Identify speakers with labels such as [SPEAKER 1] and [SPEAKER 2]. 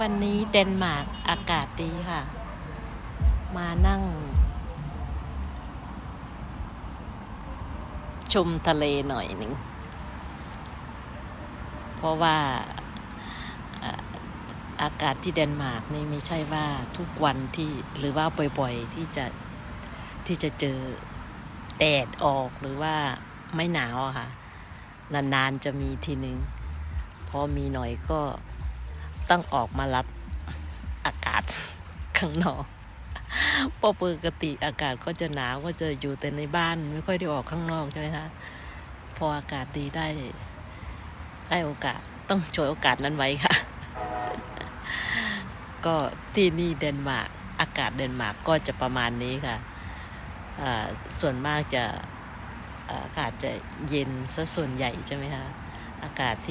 [SPEAKER 1] วันนี้เดนมาร์กอากาศดีค่ะ มานั่ง ชมทะเลหน่อยหนึ่ง เพราะว่าอากาศที่เดนมาร์กนี่ไม่ใช่ว่าทุกวันที่หรือว่าบ่อยๆที่จะที่จะเจอแดดออกหรือว่าไม่หนาวอะค่ะ นานๆจะมีทีหนึ่งพอมีหน่อยก็ ต้องออกมารับอากาศข้างนอกเพราะปกติอากาศก็จะหนาวก็จะอยู่แต่ในบ้านไม่ค่อยได้ออกข้างนอกใช่ไหมคะพออากาศดีได้ได้โอกาสต้องโชวยโอกาสนั้นไว้ค่ะ ก็ที่นี่เดนมาร์กอากาศเดนมาร์กก็จะประมาณนี้ค่ะส่วนมากจะอากาศจะเย็นซะส่วนใหญ่ใช่ไหมคะอากาศที่